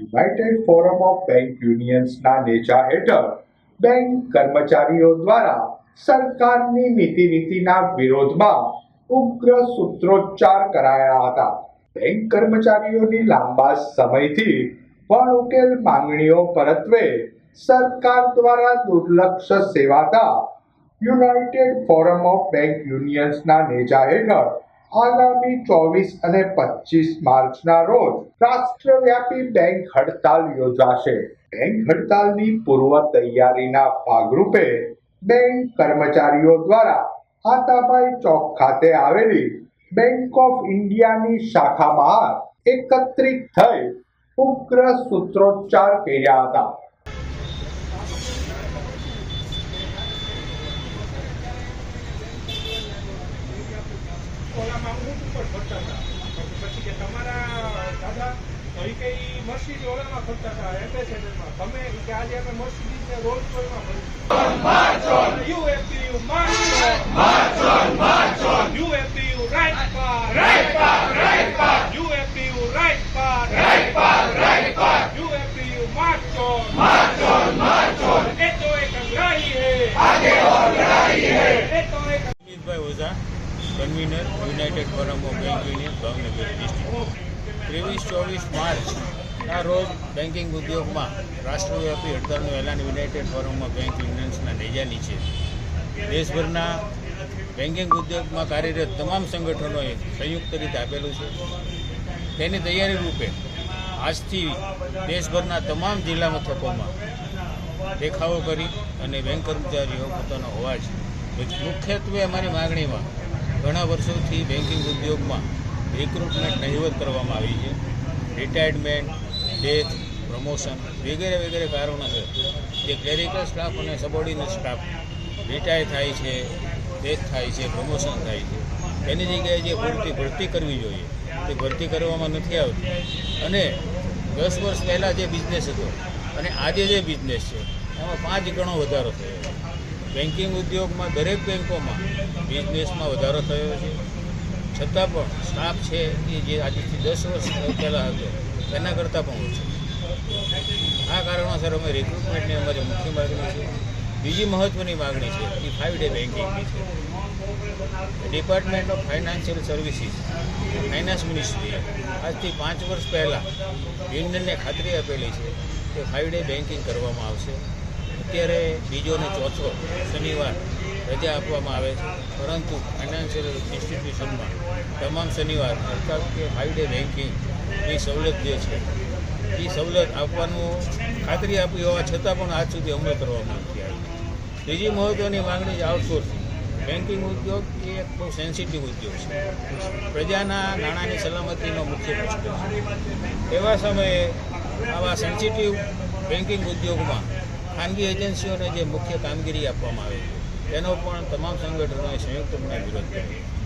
United forum of bank યુનિયન્સના નેજા હેઠળ બેંક કર્મચારીઓ દ્વારા સરકારની નીતિ નીતિના વિરોધમાં ઉગ્ર સૂત્રોચ્ચાર કરાયા હતા. બેંક કર્મચારીઓની લાંબા સમયથી પણ ઉકેલ માંગણીઓ પરત્વે સરકાર દ્વારા દુર્લક્ષ સેવાતા યુનાઇટેડ ફોરમ ઓફ બેંક યુનિયન્સના નેજા હેઠળ આગામી ચોવીસ અને પચીસ માર્ચના રોજ રાષ્ટ્રવ્યાપી બેંક હડતાલ યોજાશે. બેંક હડતાલની પૂર્વ તૈયારીના ભાગરૂપે બેંક કર્મચારીઓ દ્વારા આતાભાઈ ચોક ખાતે આવેલી બેંક ઓફ ઇન્ડિયાની શાખા બહાર એકત્રિત થઈ ઉગ્ર સૂત્રોચ્ચાર કર્યા હતા ઓલામાં ઊંટ ઉપર ફરતા હતા પછી કે તમારા દાદા કઈ કઈ મર્સિડીઝ ઓલામાં ફરતા હતા એમ્બેસેડરમાં. તમે કે આજે અમે મર્સિડીઝ ને રોલ્સ રોયમાં ફરીએ યુએપીયુ માર્ચ ઓન માર્ચ ઓન યુએપીયુ રાઈટ પાર રાઈટ પાર રાઈટ પાર યુએપીયુ રાઈટ પાર રાઈટ પાર રાઈટ પાર યુએપીયુ march on march on march on એ તો એક લડાઈ હે. આગે ઓર લડાઈ હે. એ તો એક Amitbhai Ojha convener united forum of bank union Bhavnagar district ત્રેવીસ ચોવીસ માર્ચના રોજ બેન્કિંગ ઉદ્યોગમાં રાષ્ટ્રવ્યાપી હડતાલનું એલાન યુનાઇટેડ ફોરમમાં બેંક યુનિયન્સના નેજાની છે. દેશભરના બેન્કિંગ ઉદ્યોગમાં કાર્યરત તમામ સંગઠનોએ સંયુક્ત રીતે આપેલું છે. તેની તૈયારી રૂપે આજથી દેશભરના તમામ જિલ્લા મથકોમાં દેખાવો કરી અને બેંક કર્મચારીઓ પોતાનો અવાજ મુખ્યત્વે અમારી માગણીમાં ઘણા વર્ષોથી બેન્કિંગ ઉદ્યોગમાં રિક્રુટમેન્ટ નહીવત કરવામાં આવી છે. રિટાયરમેન્ટ ડેથ પ્રમોશન વગેરે વગેરે કારણોસર જે ક્લેરિકલ સ્ટાફ અને સબોર્ડિનેટ સ્ટાફ રિટાયર થાય છે ડેથ થાય છે પ્રમોશન થાય છે. એની જગ્યાએ જે પૂરતી ભરતી કરવી જોઈએ તે ભરતી કરવામાં નથી આવતી. અને દસ વર્ષ પહેલાં જે બિઝનેસ હતો અને આજે જે બિઝનેસ છે, એમાં પાંચ ગણો વધારો થયો છે. બેન્કિંગ ઉદ્યોગમાં દરેક બેન્કોમાં બિઝનેસમાં વધારો થયો છે. છતાં પણ સ્ટાફ છે એ જે આજથી દસ વર્ષ પહેલાં હતો, એના કરતાં પણ ઓછો. આ કારણોસર અમે રિક્રુટમેન્ટની અમારી મુખ્ય માગણી છે, બીજી મહત્ત્વની માગણી છે, એ ફાઇવ ડે બેન્કિંગની છે. Department of financial services finance મિનિસ્ટ્રીએ આજથી પાંચ વર્ષ પહેલાં યુનિયનને ખાતરી આપેલી છે કે ફાઇવ ડે બેન્કિંગ કરવામાં આવશે. અત્યારે બીજો અને ચોથો શનિવાર રજા આપવામાં આવે છે. પરંતુ ફાઇનાન્શિયલ ઇન્સ્ટિટ્યુશનમાં તમામ શનિવાર, અર્થાત કે ફાઇવ ડે બેન્કિંગની સવલત જે છે, એ સવલત આપવાનું ખાતરી આપી હોવા છતાં પણ આજ સુધી અમલ કરવામાં નથી આવી ત્રીજી મહત્ત્વની માગણી છે આઉટસોર્સિંગ બેન્કિંગ ઉદ્યોગ એ એક બહુ સેન્સિટિવ ઉદ્યોગ છે. પ્રજાના નાણાંની સલામતીનો મુખ્ય પ્રશ્ન છે. એવા સમયે આવા સેન્સિટિવ બેન્કિંગ ઉદ્યોગમાં ખાનગી એજન્સીઓને જે મુખ્ય કામગીરી આપવામાં આવે છે તેનો પણ તમામ સંગઠનોએ સંયુક્તપણે વિરોધ કર્યો.